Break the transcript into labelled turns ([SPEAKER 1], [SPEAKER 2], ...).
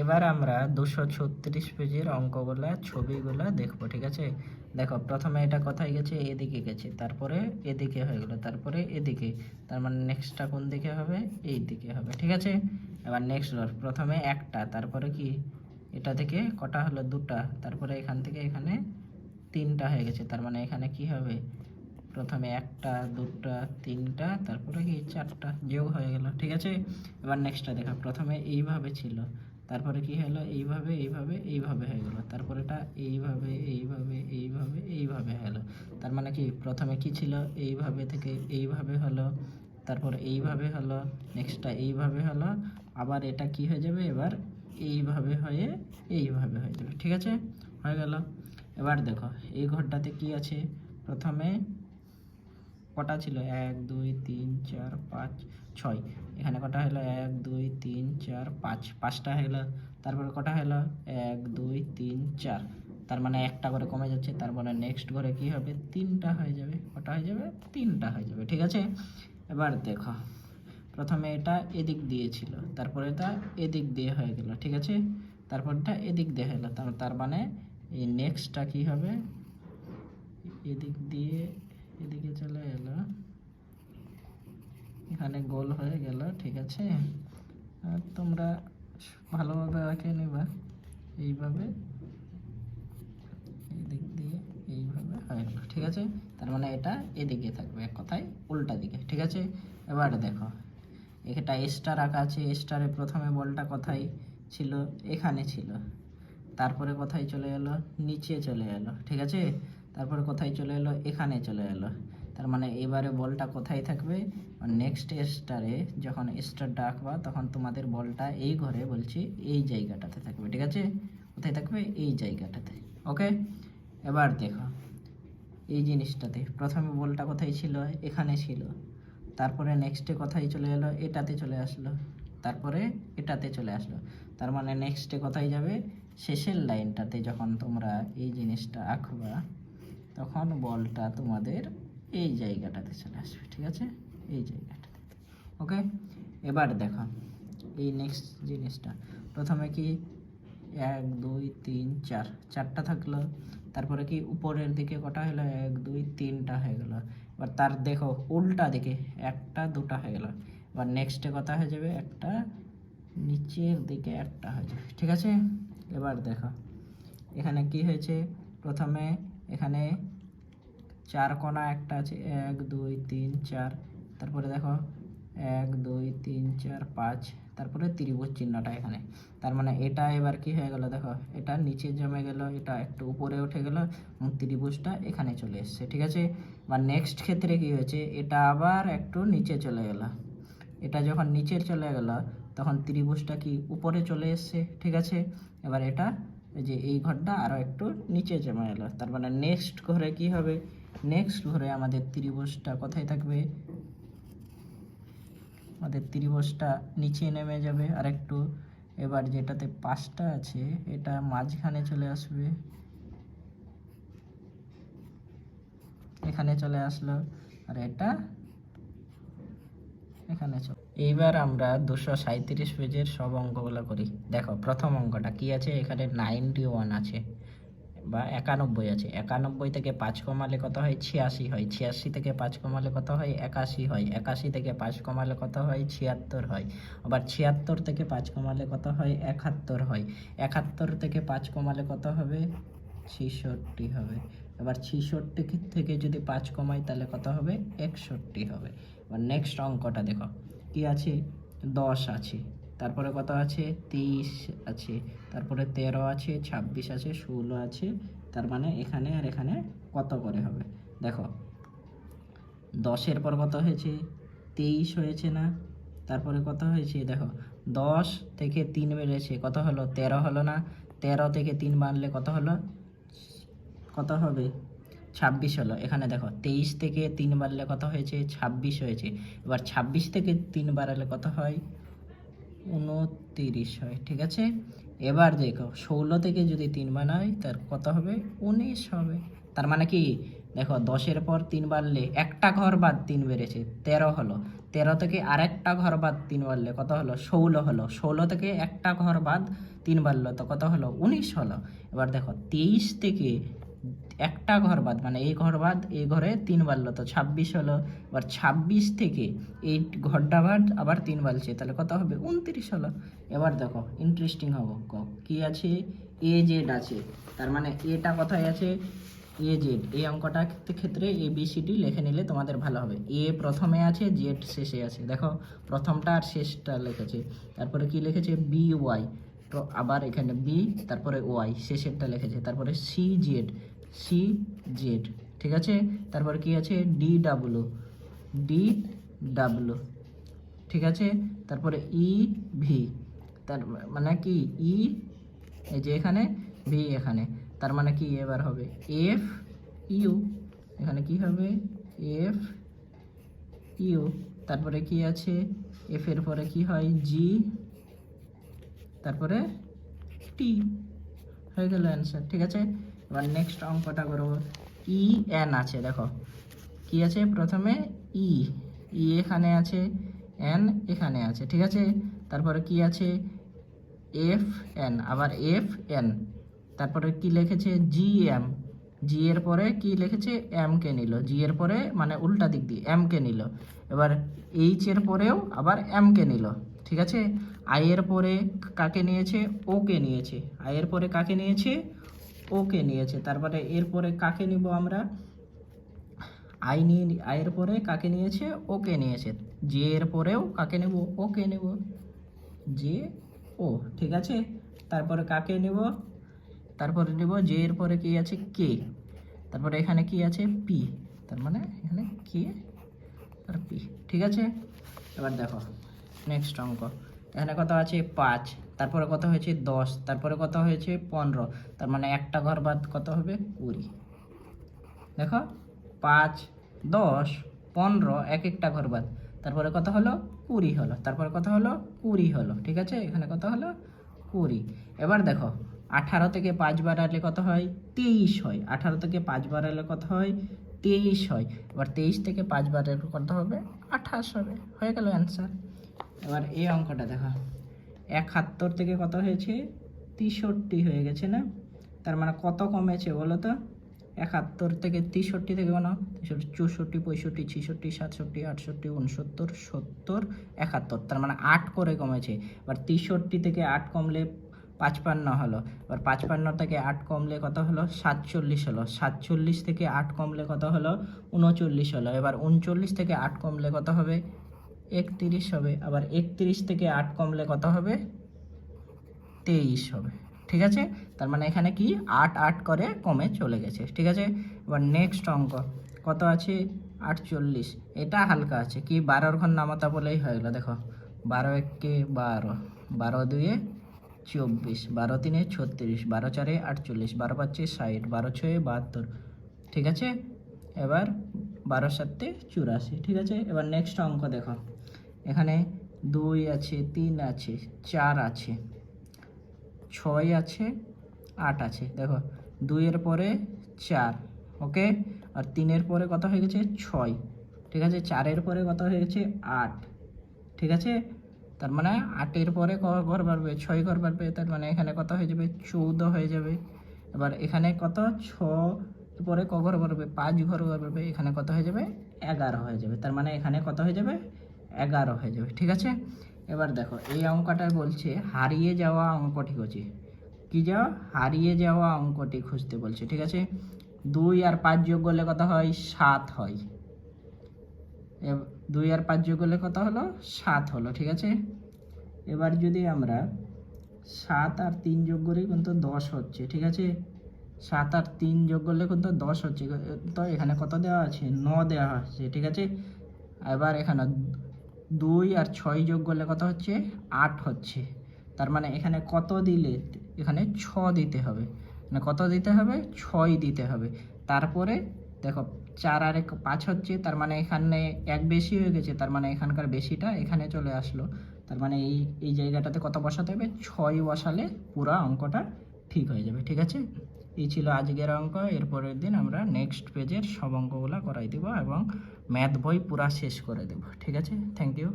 [SPEAKER 1] এবার আমরা দুশো ছত্রিশ পেজের অঙ্কগুলা, ছবিগুলা দেখব, ঠিক আছে? দেখো, প্রথমে এটা কোথায় গেছে? এদিকে গেছে। তারপরে এদিকে হয়ে গেলো, তারপরে এদিকে। তার মানে নেক্সটটা কোন দিকে হবে? এই দিকে হবে, ঠিক আছে? এবার নেক্সট প্রথমে একটা, তারপরে কি? এটা থেকে কটা হলো? দুটা। তারপরে এখান থেকে এখানে তিনটা হয়ে গেছে। তার মানে এখানে কি হবে? প্রথমে একটা, দুটা, তিনটা, তারপরে কি? চারটা যোগ হয়ে গেল, ঠিক আছে? এবার নেক্সটটা দেখা, প্রথমে এইভাবে ছিল। তারপরে কি হলো? এইভাবে এইভাবে এইভাবে হয়ে গেল। তারপরে এটা এইভাবে এইভাবে এইভাবে এইভাবে হলো তার মানে কি? প্রথমে কি ছিল? এইভাবে থেকে এইভাবে হলো, তারপর এইভাবে হলো, নেক্সটটা এইভাবে হলো, আবার এটা কি হয়ে যাবে? এবার এইভাবে হয়ে এইভাবে হয়ে যাবে। ঠিক আছে? হয়ে গেল। এবার দেখো, এই ঘরটাতে কি আছে? প্রথমে কটা ছিল? এক, দুই, তিন, চার, পাঁচ, ছয়। এখানে কটা হলো? এক, দুই, তিন, চার, পাঁচ, পাঁচটা হলো। তারপরে কটা হলো? এক, দুই, তিন, চার। তার মানে একটা করে কমে যাচ্ছে। তার মানে নেক্সট ঘরে কি হবে? তিনটা হয়ে যাবে। কটা হয়ে যাবে? তিনটা হয়ে যাবে। ঠিক আছে? এবার দেখো। প্রথমে এটা এদিক দিয়ে ছিল। তারপরে এটা এদিক দিয়ে হয়ে গেল। ঠিক আছে? তারপরটা এদিক দিয়ে হলো। তার মানে এই নেক্সটটা কি হবে? এদিক দিয়ে এদিকে চলে এলো। এখানে গোল হয়ে গেল, ঠিক আছে? আর তোমরা ভালোভাবে আঁকে নেবা। এইভাবে, এদিক দিয়ে এইভাবে হয়ে ঠিক আছে? তার মানে এটা এদিকে থাকবে, এক কথায় উল্টা দিকে, ঠিক আছে? এবার দেখো এটা স্টার আঁকা আছে স্টারে প্রথমে বলটা কোথায় ছিল? এখানে ছিল। তারপরে কোথায় চলে এলো? নিচে চলে এলো, ঠিক আছে? তারপরে কোথায় চলে এলো? এখানে চলে এলো। তার মানে এবারে বলটা কোথায় থাকবে? নেক্সট স্টারে যখন স্টারটা আঁকবা তখন তোমাদের বলটা এই ঘরে বলছি, এই জায়গাটাতে থাকবে, ঠিক আছে? কোথায় থাকবে? এই জায়গাটাতে ওকে এবার দেখো, এই জিনিসটাতে, প্রথমে বলটা কোথায় ছিল? এখানে ছিল। তারপরে নেক্সটে কোথায় চলে এলো? এটাতে চলে আসলো। তারপরে এটাতে চলে আসলো। তার মানে নেক্সটে কোথায় যাবে? শেষের লাইনটাতে যখন তোমরা এই জিনিসটা আঁকবা, তখন বলটা তোমাদের এই জায়গাটাতে চলে আসবে, ঠিক আছে? এই জায়গাটা। ওকে এবার দেখো, এই নেক্সট জিনিসটা। প্রথমে কি এক, দুই, তিন, চার, চারটা থাকল। তারপরে কি উপরের দিকে কটা হলো? এক, দুই, তিনটা হয়ে গেল। এবার তার দেখো, উল্টা দিকে একটা, দুটা হয়ে গেল। এবার নেক্সটে কথা হয়ে যাবে? একটা, নিচের দিকে একটা হয়ে যাবে। ঠিক আছে? এবার দেখো, এখানে কি হয়েছে? প্রথমে এখানে চার কোণা একটা আছে। এক, দুই, তিন, চার তারপরে দেখো, এক, দুই, তিন, চার, পাঁচ, তারপরে ত্রিভুজ চিহ্নটা এখানে। তার মানে এটা এবার কি হয়ে গেল দেখো, এটা নিচে জমে গেল, এটা একটু উপরে উঠে গেল এবং ত্রিভুজটা এখানে চলে এসছে, ঠিক আছে? বা নেক্সট ক্ষেত্রে কি হয়েছে, এটা আবার একটু নিচে চলে গেল। এটা যখন নিচে চলে গেল, তখন ত্রিভুজটা কি উপরে চলে এসছে, ঠিক আছে? এবার এটা যে এই ঘরটা আরও একটু নিচে জমে এলো তার মানে নেক্সট ঘরে কি হবে? নেক্সট ঘরে আমাদের ত্রিভুজটা কোথায় থাকবে? আমাদের ত্রিভুজটা নিচে নেমে যাবে আর একটু এবার যেটাতে পাঁচটা আছে, এটা মাঝখানে চলে আসবে। এখানে চলে আসলো আর এটা এখানে চল এইবার আমরা দুশো সাঁত্রিশ পেজের সব অঙ্কগুলো করি। দেখো, প্রথম অঙ্কটা কি আছে? এখানে নাইনটি ওয়ান আছে। বা একানব্বই আছে। একানব্বই থেকে পাঁচ কমালে কত হয়? ছিয়াশি হয়। ছিয়াশি থেকে পাঁচ কমালে কত হয়? একাশি হয়। একাশি থেকে পাঁচ কমালে কত হয়? ছিয়াত্তর হয়। আবার ছিয়াত্তর থেকে পাঁচ কমালে কত হয়? একাত্তর হয়। একাত্তর থেকে পাঁচ কমালে কত হবে? ছিষট্টি হবে। এবার ছিষট্টি থেকে যদি পাঁচ কমাই, তাহলে কত হবে? একষট্টি হবে। এবার নেক্সট অঙ্কটা দেখো। কি আছে? দশ আছে। তারপরে কত আছে? তেইশ আছে। তারপরে তেরো আছে, ছাব্বিশ আছে, ষোলো আছে। তার মানে এখানে আর এখানে কত করে হবে? দেখো, দশের পর কত হয়েছে? তেইশ হয়েছে না? তারপরে কত হয়েছে? দেখো, দশ থেকে তিন বেড়েছে। কত হলো? তেরো হলো না? তেরো থেকে তিন বাড়লে কত হলো? কত হবে? ছাব্বিশ হলো। এখানে দেখো, তেইশ থেকে তিন বাড়লে কত হয়েছে? ছাব্বিশ হয়েছে। এবার ছাব্বিশ থেকে তিন বাড়ালে কত হয়? উনতিরিশ হয়, ঠিক আছে? এবার দেখো, ষোলো থেকে যদি তিন বানাই তার কত হবে? উনিশ হবে। তার মানে কি? দেখো, দশের পর তিন বাড়লে একটা ঘর বাদ তিন বেড়েছে, তেরো হলো। তেরো থেকে আরেকটা ঘর বাদ তিন বাড়লে কত হলো? ষোলো হলো। ষোলো থেকে একটা ঘর বাদ তিন বাড়লো, তো কত হলো? উনিশ হলো। এবার দেখো, তেইশ থেকে একটা ঘর বাদ মানে এই ঘর বাদ, এই ঘরে তিন বাড়লো তো ছাব্বিশ হলো, এবার ছাব্বিশ থেকে এই ঘরটা বাদ, আবার তিন বাড়ছে তাহলে কত হবে? উনত্রিশ হলো। এবার দেখো ইন্টারেস্টিং হব, ক- আছে? এ জেড আছে, তার মানে এটা কোথায় আছে? এ জেড এই অঙ্কটা ক্ষেত্রে এ বি সি ডি লিখে নিলে তোমাদের ভালো হবে। এ প্রথমে আছে জেড শেষে আছে, দেখো, প্রথমটা আর শেষটা লিখেছে, তারপরে কি লিখেছে? বি ওয়াই আবার এখানে বি তারপরে ওয়াই শেষেরটা লিখেছে, তারপরে সি জেড সি জেড ঠিক আছে? তারপর কি আছে? ডি ডাব্লু ডি ডাব্লু ঠিক আছে? তারপরে ই ভি তার মানে কি? ই এই যে এখানে ভি এখানে, তার মানে কি এবার হবে? এফ ইউ এখানে কি হবে? এফ ইউ তারপরে কি আছে? এফ এর পরে কি হয়? জি তারপরে টি হয়ে গেল অ্যান্সার ঠিক আছে? এবার নেক্সট অঙ্কটা করব। ই এন আছে, দেখো। কি আছে? প্রথমে ই ই এখানে আছে এন এখানে আছে, ঠিক আছে? তারপরে কি আছে? এফ এন আবার এফ এন তারপরে কি লিখেছে? জি এম জি এর পরে কি লিখেছে? এম কে নিল। জি এর পরে মানে উল্টা দিক দিয়ে এম কে নিল। এবার এইচ এর পরেও আবার এম কে নিল, ঠিক আছে? আই এর পরে কাকে নিয়েছে? ও কে নিয়েছে। আই এর পরে কাকে নিয়েছে? ও কে নিয়েছে। তারপরে এরপরে কাকে নিব আমরা? আই নিয়ে আয়ের পরে কাকে নিয়েছে? ওকে নিয়েছে। জে এর পরেও কাকে নেব? ওকে নেব। জে ও, ঠিক আছে? তারপরে কাকে নেব? তারপরে নেব জে এর পরে কি আছে? কে। তারপরে এখানে কি আছে? পি। তার মানে এখানে কে আর পি। ঠিক আছে? এবার দেখো নেক্সট অঙ্ক। এখানে কত আছে? পাঁচ। তারপরে কত হয়েছে? দশ। তারপরে কত হয়েছে? পনেরো। তার মানে একটা ঘর বাদ কত হবে? কুড়ি। দেখো? পাঁচ, দশ, পনেরো, এক একটা ঘর বাদ। তারপরে কত হলো? কুড়ি হলো। তারপরে কত হলো? কুড়ি হলো। ঠিক আছে? এখানে কত হলো? কুড়ি। এবার দেখো, আঠারো থেকে পাঁচ বাড়ালে কত হয়? তেইশ হয়। আঠারো থেকে পাঁচ বাড়ালে কত হয়? তেইশ হয়। এবার তেইশ থেকে পাঁচ বাড়ালে কত হবে? আঠাশ হবে। হয়ে গেল অ্যান্সার এবার এই অঙ্কটা দেখো। একাত্তর থেকে কত হয়েছে? তেষট্টি হয়ে গেছে না? তার মানে কত কমেছে বলো তো? একাত্তর থেকে তেষট্টি থেকে কোনো তেষট্টি, চৌষট্টি, পঁয়ষট্টি, ছেষট্টি, সাতষট্টি, আটষট্টি উনসত্তর সত্তর, একাত্তর। তার মানে আট করে কমেছে। এবার তেষট্টি থেকে আট কমলে পাঁচপান্ন হলো। এবার পাঁচপান্ন থেকে আট কমলে কত হলো? সাতচল্লিশ হলো। সাতচল্লিশ থেকে আট কমলে কত হলো? উনচল্লিশ হলো। এবার উনচল্লিশ থেকে আট কমলে কত হবে? একত্রিশ হবে। আবার একত্রিশ থেকে আট কমলে কত হবে? তেইশ হবে। ঠিক আছে? তার মানে এখানে কি? আট আট করে কমে চলে গেছে। ঠিক আছে? এবার নেক্সট অঙ্ক। কত আছে? আটচল্লিশ। এটা হালকা আছে। কি? বারোর ঘর নামতা বলেই হয়ে গেলো। দেখো। বারো একে বারো। বারো দুয়ে চব্বিশ। বারো তিনে ছত্রিশ। বারো চারে আটচল্লিশ। বারো পাঁচে ষাট। বারো ছয়ে বাহাত্তর। ঠিক আছে? এবার বারো সাতে চুরাশি, ঠিক আছে? এবার নেক্সট অঙ্ক দেখো। এখানে দুই আছে, তিন আছে, চার আছে, ছয় আছে, আট আছে। দেখো, দুইয়ের পরে চার, ওকে? আর তিনের পরে কত হয়ে গেছে? ছয়, ঠিক আছে? চারের পরে কত হয়ে গেছে? আট, ঠিক আছে? তার মানে আটের পরে ঘর বাড়বে? ছয় ঘর বাড়বে? তার মানে এখানে কত হয়ে যাবে? চৌদ্দ হয়ে যাবে। এবার এখানে কত? ছ পরে ক ঘর বাড়বে পাঁচ ঘর বাড়বে এখানে কত হয়ে যাবে? এগারো হয়ে যাবে। তার মানে এখানে কত হয়ে যাবে? এগারো হয়ে যাবে, ঠিক আছে? এবার দেখো, এই অঙ্কটা বলছে, হারিয়ে যাওয়া অঙ্কটি খুঁজে। কি যাওয়া হারিয়ে যাওয়া অঙ্কটি খুঁজতে বলছে, ঠিক আছে? দুই আর পাঁচ যোগ করলে কত হয়? সাত হয়। দুই আর পাঁচ যোগ করলে কত হলো? সাত হলো, ঠিক আছে? এবার যদি আমরা সাত আর তিন যোগ করি, কিন্তু দশ হচ্ছে, ঠিক আছে? সাত আর তিন যোগ করলে কিন্তু দশ হচ্ছে। তো এখানে কত দেওয়া আছে? ন দেওয়া আছে ঠিক আছে? এবার এখানে দুই আর ছয় যোগ করলে কত হচ্ছে? আট হচ্ছে। তার মানে এখানে কত দিলে, এখানে ছ দিতে হবে। মানে কত দিতে হবে? ছয় দিতে হবে। তারপরে দেখো, চার আর এক পাঁচ হচ্ছে, তার মানে এখানে এক বেশি হয়ে গেছে, তার মানে এখানকার বেশিটা এখানে চলে আসলো। তার মানে এই এই জায়গাটাতে কত বসাতে হবে? ছয় বসালে পুরো অঙ্কটা ঠিক হয়ে যাবে, ঠিক আছে? এই ছিল আজকের অঙ্ক। এরপরের দিন আমরা নেক্সট পেজের সব অঙ্কগুলো করাই দেবো এবং ম্যাথ বই পুরা শেষ করে দেবো। ঠিক আছে? Thank you